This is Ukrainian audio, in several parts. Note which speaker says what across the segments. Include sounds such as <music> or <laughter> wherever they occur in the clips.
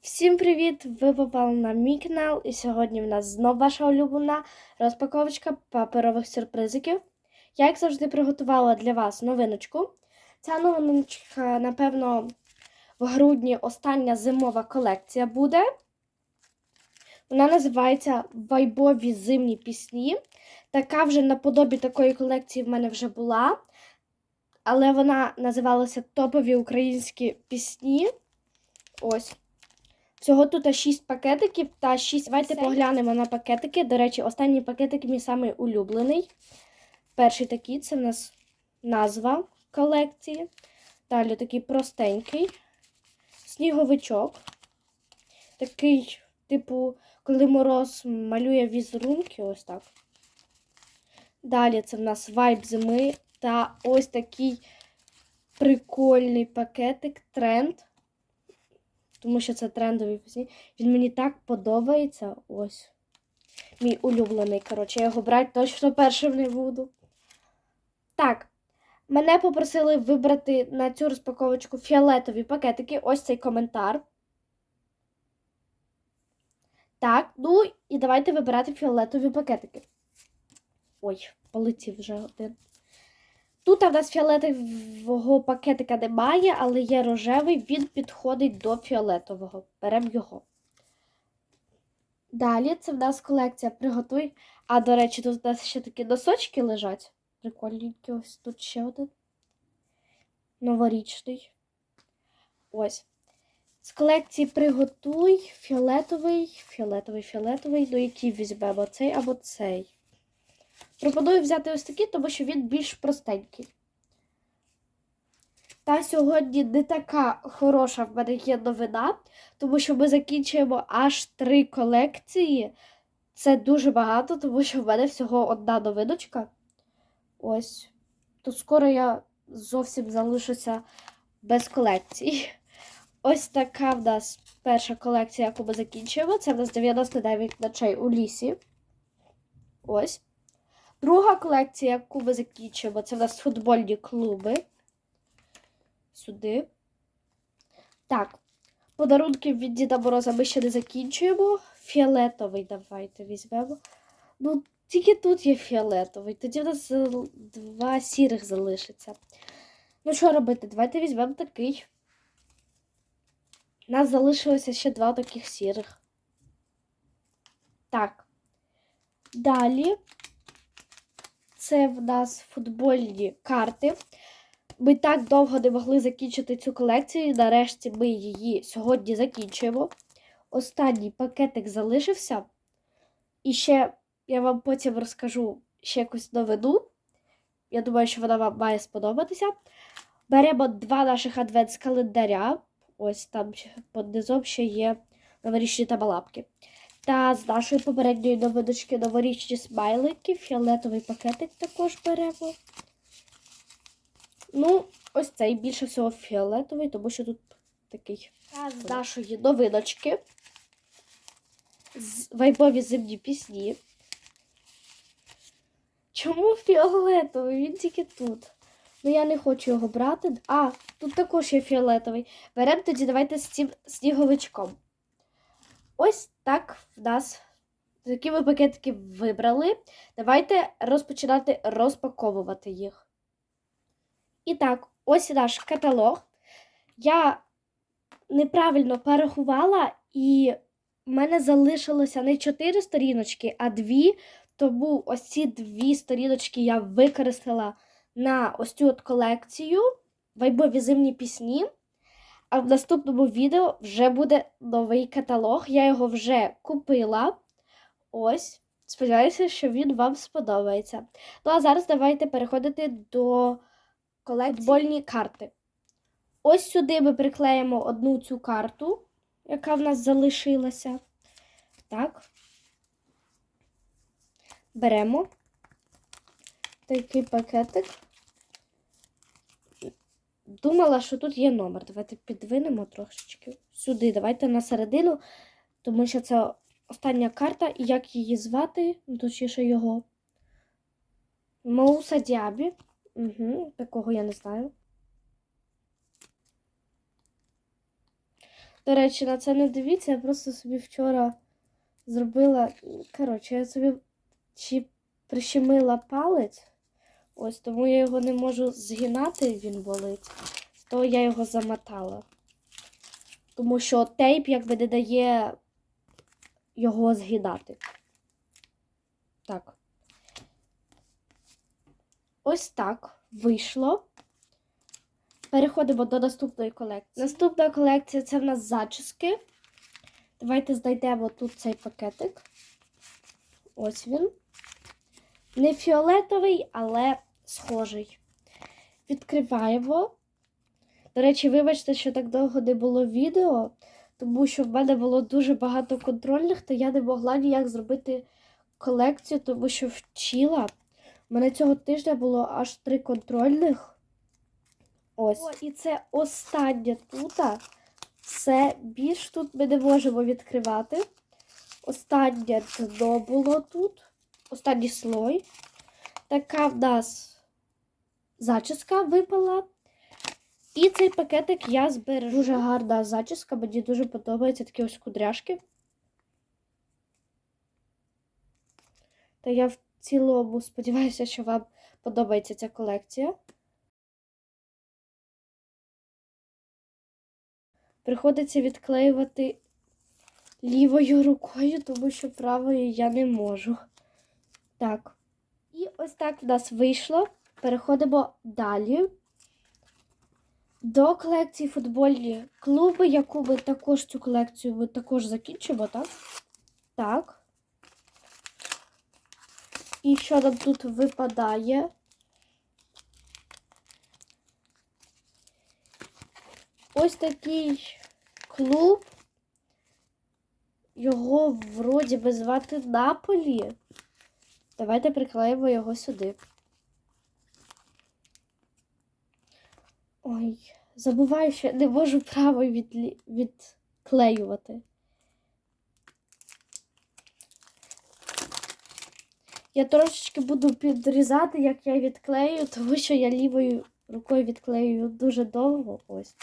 Speaker 1: Всім привіт! Ви попали на мій канал, і сьогодні в нас знов ваша улюблена розпаковочка паперових сюрпризиків. Я, як завжди, приготувала для вас новиночку. Ця новиночка, напевно, в грудні остання зимова колекція буде. Вона називається Вайбові зимні пісні. Така вже наподобі такої колекції в мене вже була. Але вона називалася Топові українські пісні. Ось. Всього тут 6 пакетиків та 6. Давайте
Speaker 2: Все.
Speaker 1: поглянемо на пакетики. До речі, останній пакетик мій самий улюблений. Перший такий це в нас назва колекції. Далі такий простенький сніговичок. Такий, типу, коли мороз малює візерунки, ось так. Далі це в нас вайб зими та ось такий прикольний пакетик тренд тому що це трендові пісні. Він мені так подобається. Ось. Мій улюблений. Коротше, я його брати точно першим не буду. Так. Мене попросили вибрати на цю розпаковочку фіолетові пакетики. Ось цей коментар. Так, ну і давайте вибирати фіолетові пакетики. Ой, полетів вже один. Тут в нас фіолетового пакетика немає, але є рожевий, він підходить до фіолетового. Беремо його. Далі це в нас колекція Приготуй. А, до речі, тут у нас ще такі носочки лежать. Прикольненькі, ось тут ще один. Новорічний. Ось. З колекції Приготуй фіолетовий, фіолетовий, фіолетовий. Ну, який візьмемо? Цей або цей. Пропоную взяти ось такий, тому що він більш простенький. Та сьогодні не така хороша в мене є новина, тому що ми закінчуємо аж три колекції. Це дуже багато, тому що в мене всього одна новиночка. Ось. То скоро я зовсім залишуся без колекцій. Ось така в нас перша колекція, яку ми закінчуємо. Це в нас 99 ночей у лісі. Ось. Друга колекція, яку ми закінчуємо, це в нас футбольні клуби. Сюди. Так. Подарунки від Діда Мороза ми ще не закінчуємо. Фіолетовий давайте візьмемо. Ну, тільки тут є фіолетовий. Тоді в нас два сірих залишиться. Ну, що робити? Давайте візьмемо такий. У нас залишилося ще два таких сірих. Так. Далі це в нас футбольні карти. Ми так довго не могли закінчити цю колекцію. і Нарешті ми її сьогодні закінчуємо. Останній пакетик залишився. І ще я вам потім розкажу ще якусь новину. Я думаю, що вона вам має сподобатися. Беремо два наших адвентс-календаря. Ось там під низом ще є новорічні табалапки. Та з нашої попередньої новиночки новорічні смайлики, фіолетовий пакетик також беремо. Ну, ось цей більше всього фіолетовий, тому що тут такий. Та з нашої новиночки. Вайбові зимні пісні. Чому фіолетовий? Він тільки тут. Ну, я не хочу його брати. А, тут також є фіолетовий. Беремо тоді давайте з цим сніговичком. Ось так в нас такі ми пакетики вибрали. Давайте розпочинати розпаковувати їх. І так, ось наш каталог. Я неправильно порахувала, і в мене залишилося не 4 сторіночки, а 2. Тому ось ці дві сторіночки я використала на ось цю от колекцію вайбові зимні пісні. А в наступному відео вже буде новий каталог. Я його вже купила. Ось. Сподіваюся, що він вам сподобається. Ну а зараз давайте переходити до колекції футбольні карти. Ось сюди ми приклеїмо одну цю карту, яка в нас залишилася. Так. Беремо такий пакетик. Думала, що тут є номер. Давайте підвинемо трошечки сюди. Давайте на середину, тому що це остання карта, як її звати, ну, точніше його. Мауса Діабі. Угу, такого я не знаю. До речі, на це не дивіться, я просто собі вчора зробила. Коротше, я собі чи прищемила палець. Ось тому я його не можу згинати, він болить. То я його замотала. Тому що тейп якби не дає його згинати. Так. Ось так вийшло. Переходимо до наступної колекції. Наступна колекція це в нас зачіски. Давайте знайдемо тут цей пакетик. Ось він. Не фіолетовий, але схожий. Відкриваємо. До речі, вибачте, що так довго не було відео, тому що в мене було дуже багато контрольних, то я не могла ніяк зробити колекцію, тому що вчила. У мене цього тижня було аж три контрольних. Ось. О, і це останнє тут. Все більш тут ми не можемо відкривати. Останнє дно було тут. Останній слой. Така в нас зачіска випала. І цей пакетик я збережу. Дуже гарна зачіска, мені дуже подобаються такі ось кудряшки. Та я в цілому сподіваюся, що вам подобається ця колекція. Приходиться відклеювати лівою рукою, тому що правою я не можу. Так. І ось так в нас вийшло. Переходимо далі. До колекції футбольні клуби, яку ми також цю колекцію ми також закінчимо, так? Так. І що нам тут випадає? Ось такий клуб. Його вроді би звати Наполі. Давайте приклеїмо його сюди. Ой, забуваю, що я не можу право відлі... відклеювати. Я трошечки буду підрізати, як я відклею, тому що я лівою рукою відклею дуже довго. Ось.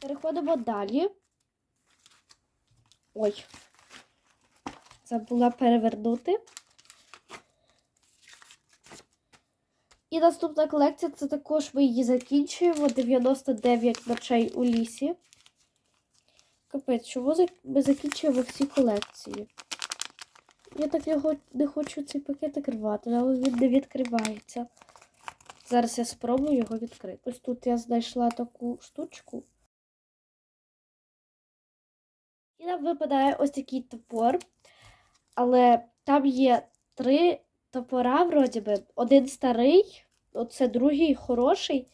Speaker 1: Переходимо далі. Ой, забула перевернути. І наступна колекція це також ми її закінчуємо. 99 ночей у лісі. Капець, чого ми закінчуємо всі колекції? Я так його не хочу цей пакетик рвати, але він не відкривається. Зараз я спробую його відкрити. Ось тут я знайшла таку штучку. І нам випадає ось такий топор. Але там є три топора, вроді би. Один старий, оце другий хороший.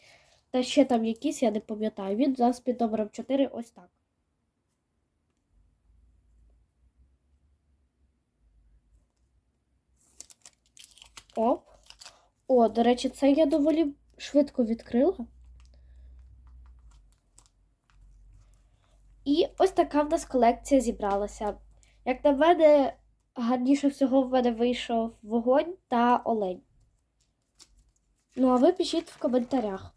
Speaker 1: Та ще там якийсь, я не пам'ятаю. Він зараз під номером 4 ось так. Оп. О, до речі, це я доволі швидко відкрила. І ось така в нас колекція зібралася. Як на мене, гарніше всього в мене вийшов вогонь та олень. Ну, а ви пишіть в коментарях.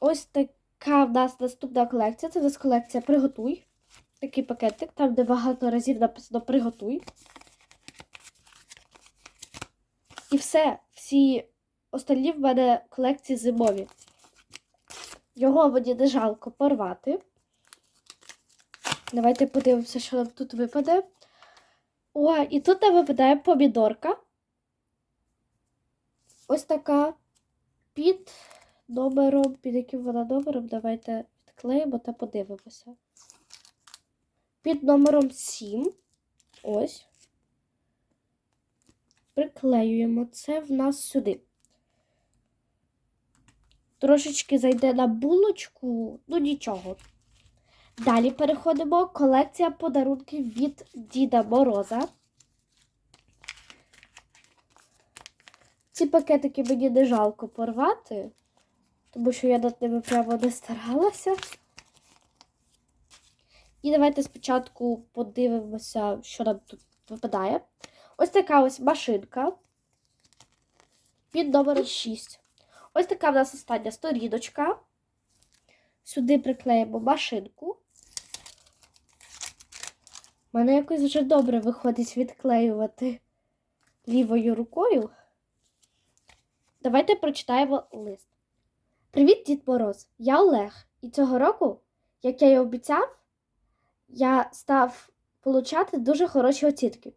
Speaker 1: Ось така в нас наступна колекція. Це в нас колекція Приготуй. Такий пакетик, там де багато разів написано Приготуй. І все, всі остальні в мене колекції зимові. Його мені не жалко порвати. Давайте подивимося, що нам тут випаде. О, і тут нам випадає помідорка. Ось така під номером, під яким вона номером, давайте відклеїмо та подивимося. Під номером 7. Ось. Приклеюємо це в нас сюди. Трошечки зайде на булочку, ну нічого. Далі переходимо колекція подарунків від Діда Мороза. Ці пакетики мені не жалко порвати, тому що я над ними прямо не старалася. І давайте спочатку подивимося, що нам тут випадає. Ось така ось машинка. під номером 6. Ось така в нас остання сторіночка. Сюди приклеїмо машинку. Мене якось вже добре виходить відклеювати лівою рукою. Давайте прочитаємо лист. Привіт, Дід Мороз! Я Олег. І цього року, як я й обіцяв, я став получати дуже хороші оцінки.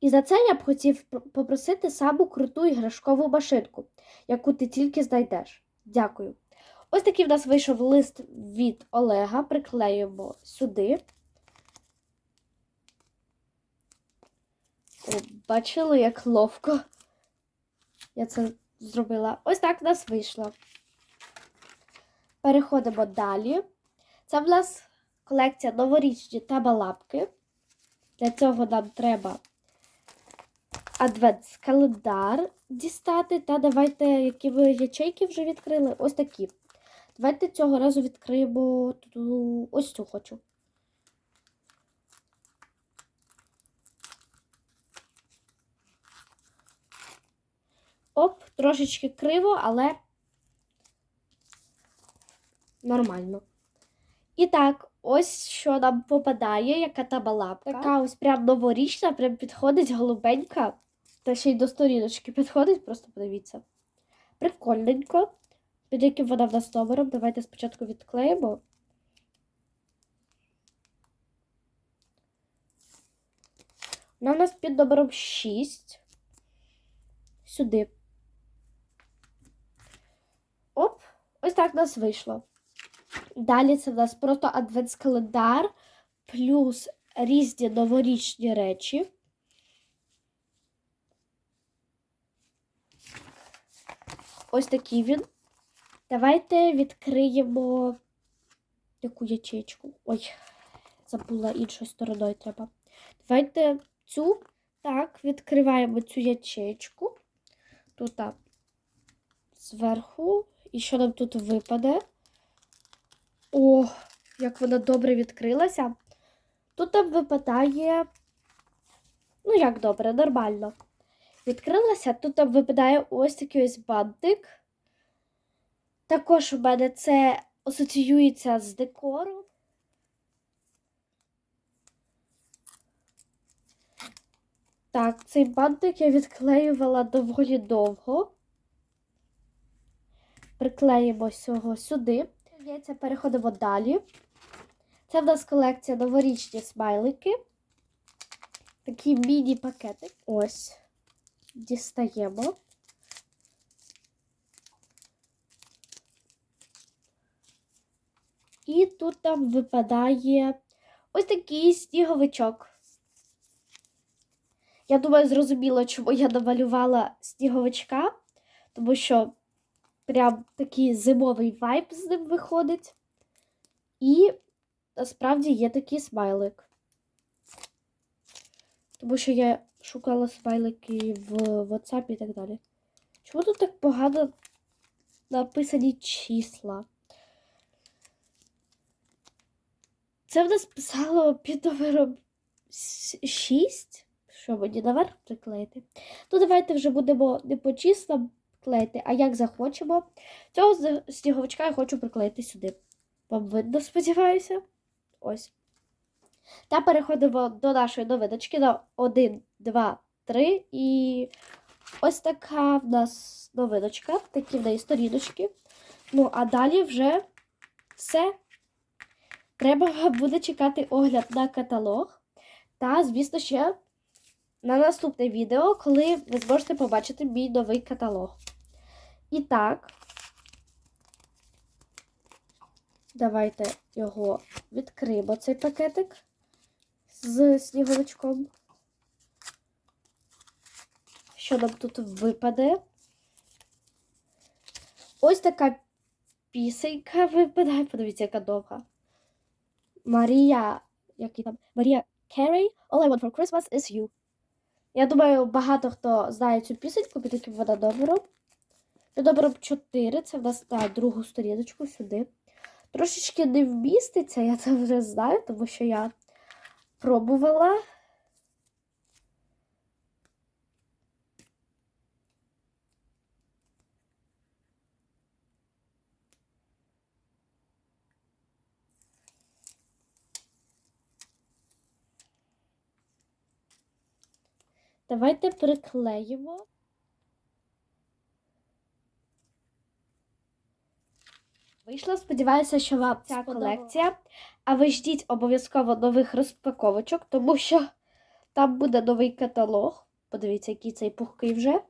Speaker 1: І за це я б хотів попросити саму круту іграшкову машинку, яку ти тільки знайдеш. Дякую. Ось такий в нас вийшов лист від Олега. Приклеюємо сюди. Бачили, як ловко я це зробила. Ось так в нас вийшло. Переходимо далі. Це в нас колекція новорічні табалапки. Для цього нам треба адвент-календар дістати. Та давайте, які ви ячейки вже відкрили, ось такі. Давайте цього разу відкриємо ось цю хочу. Оп, трошечки криво, але нормально. І так, ось що нам попадає, яка табалапка. Така ось прям новорічна, прям підходить голубенька. Та ще й до сторіночки підходить, просто подивіться. Прикольненько. Під яким вона в нас номером. Давайте спочатку відклеїмо. Вона в нас під номером 6. Сюди. Оп, ось так в нас вийшло. Далі це в нас просто адвентс-календар плюс різні новорічні речі. Ось такий він. Давайте відкриємо яку ячейку. Ой, забула іншою стороною треба. Давайте цю. Так, відкриваємо цю ячейку. Тут так, зверху. І що нам тут випаде? О, як вона добре відкрилася. Тут нам випадає. Ну, як добре, нормально. Відкрилася, тут нам випадає ось такий ось бантик. Також у мене це асоціюється з декором. Так, цей бантик я відклеювала доволі довго. Приклеїмо цього сюди. Яйця переходимо далі. Це в нас колекція новорічні смайлики. Такий міні-пакетик. Ось. Дістаємо. І тут там випадає ось такий сніговичок. Я думаю, зрозуміло, чому я намалювала сніговичка, тому що прям такий зимовий вайб з ним виходить. І насправді є такий смайлик. Тому що я шукала смайлики в WhatsApp і так далі. Чому тут так погано написані числа? Це в нас писало під номером 6. Що мені наверх приклеїти? Ну, давайте вже будемо не по числам клеїти, а як захочемо. Цього сніговичка я хочу приклеїти сюди. Вам видно, сподіваюся. Ось. Та переходимо до нашої новиночки на 1, 2, 3. І ось така в нас новиночка, такі в неї сторіночки. Ну, а далі вже все. Треба <laughs> буде чекати огляд на каталог. Та, звісно, ще на наступне відео, коли ви зможете побачити мій новий каталог. І так, давайте його відкриємо, цей пакетик з сніговичком. Що нам тут випаде? Ось така пісенька випадає. Подивіться, яка довга. Марія. Який там? Марія Carey, All I want for Christmas is you. Я думаю, багато хто знає цю пісеньку, під яким вона номером. Підобрав 4, це в нас на другу сторіночку сюди. Трошечки не вміститься, я це вже знаю, тому що я пробувала. Давайте приклеїмо. Вийшло, сподіваюся, що вам ця колекція. А ви ждіть обов'язково нових розпаковочок, тому що там буде новий каталог. Подивіться, який цей пухкий вже.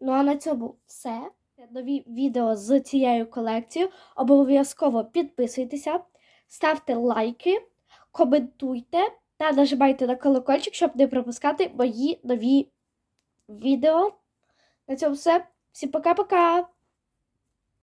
Speaker 1: Ну а на цьому все. Нові відео з цією колекцією. Обов'язково підписуйтеся, ставте лайки, коментуйте та нажимайте на колокольчик, щоб не пропускати мої нові відео. На цьому все. Всім пока-пока!